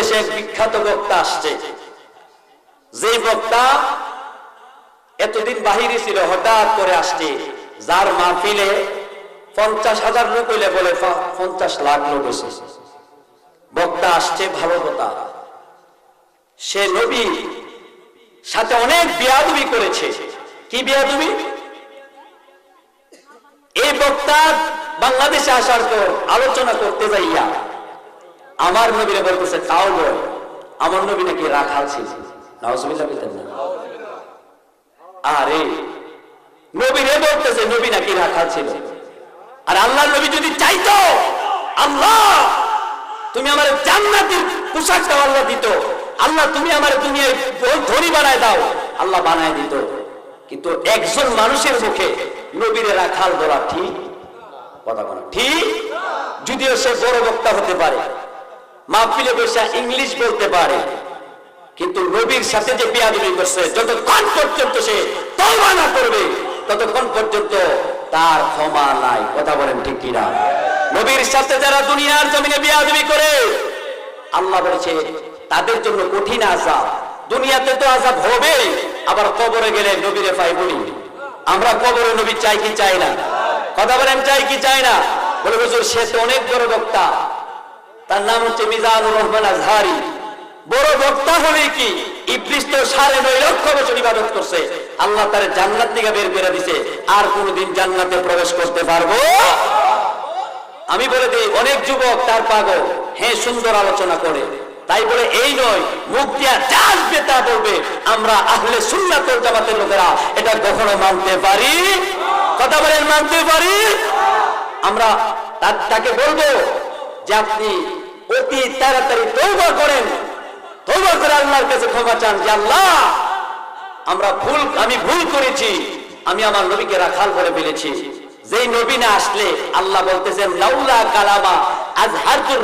দেশে এক বিখ্যাত বক্তা আসছে। যে বক্তা এতদিন বাহিরে ছিল, হঠাৎ করে আসছে, যার মাহফিলে পঞ্চাশ হাজার লোক হইলে বলে পঞ্চাশ লাখ লোক এসেছে বক্তা আসছে, ভালো কথা সে নবী সাথে অনেক বিয়াদুবি করেছে। কি বিয়াদুবি? এই বক্তা বাংলাদেশে আসার পর আলোচনা করতে যাইয়া আমার নবীরে বলতেছে তাও বল আমার নবী নাকি রাখাল ছিল। নাউজুবিল্লাহ বলতেন না। আরে, নবী রে বলতেছে, নবী নাকি রাখাল ছিল। আর আল্লাহ নবী যদি চাইতো, আল্লাহ, তুমি আমার জান্নাতের পোশাকটা আল্লাহ দিত। আল্লাহ, তুমি আমার দুনিয়ায় ধনী বানায় দাও। আল্লাহ বানায় দিত। কিন্তু একজন মানুষের মুখে নবীরে রাখাল বলা ঠিক? কথা বলা ঠিক? যদিও সে বড় বক্তা হতে পারে। মাহফিলে বসে ইংলিশ বলতে পারে। কিন্তু নবীর সাথে যে বিয়াদবি করছে, যতক্ষণ পর্যন্ত সে তওবা না করবে, ততক্ষণ পর্যন্ত তার ক্ষমা নাই। কথা বলেন ঠিক কিনা? নবীর সাথে যারা দুনিয়ার জমিনে বিয়াদবি করে, আল্লাহ বলেছে, তাদের জন্য কঠিন আজাব দুনিয়াতে তো আজাব হবে আবার কবরে গেলে নবীরে পাই বলি। আমরা কবরে নবী চাই কি চাই না? কথা বলেন চাই কি চাই না? বলে হুজুর, সে তো অনেক বড় বক্তা। তার নাম হচ্ছে মিজানুর রহমান আজহারি। বড় বক্তা হলে কি? ইবলিস তো সাড়ে নয় লক্ষ বছর ইবাদত করছে। আল্লাহ তার জান্নাত থেকে বের করে দিছে। আর কোনদিন জান্নাতে প্রবেশ করতে পারব? আমি বলে দিই, অনেক যুবক তার পাগল হ্যাঁ সুন্দর আলোচনা করে। তাই বলে, এই নয়, মুখ দিয়া যা আসবে তা বলবে। আমরা আহলে সুন্নাতুল জামাতের লোকেরা এটা কখনো মানতে পারি? কথা বলেন, মানতে পারি? আমরা তাকে বলব যে আপনি অতি তাড়াতাড়ি তৌবা করেন তৌবা করে আল্লাহর কাছে ক্ষমা চান, যে আল্লাহ, আমরা ভুল, আমি ভুল করেছি, আমি আমার নবীকে রাখাল করে ফেলেছি। যেই নবী না আসলে, আল্লাহ বলতেছেন, লাউলা কালামা আজ হারতুর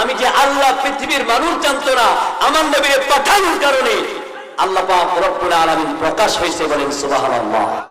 আমি যে আল্লাহ পৃথিবীর মানুষ জানতো না, আমার নবীর পাঠানোর কারণে আল্লাহ পাক রব্বুল আলামিন প্রকাশ হয়েছে বলেন সুবহানাল্লাহ।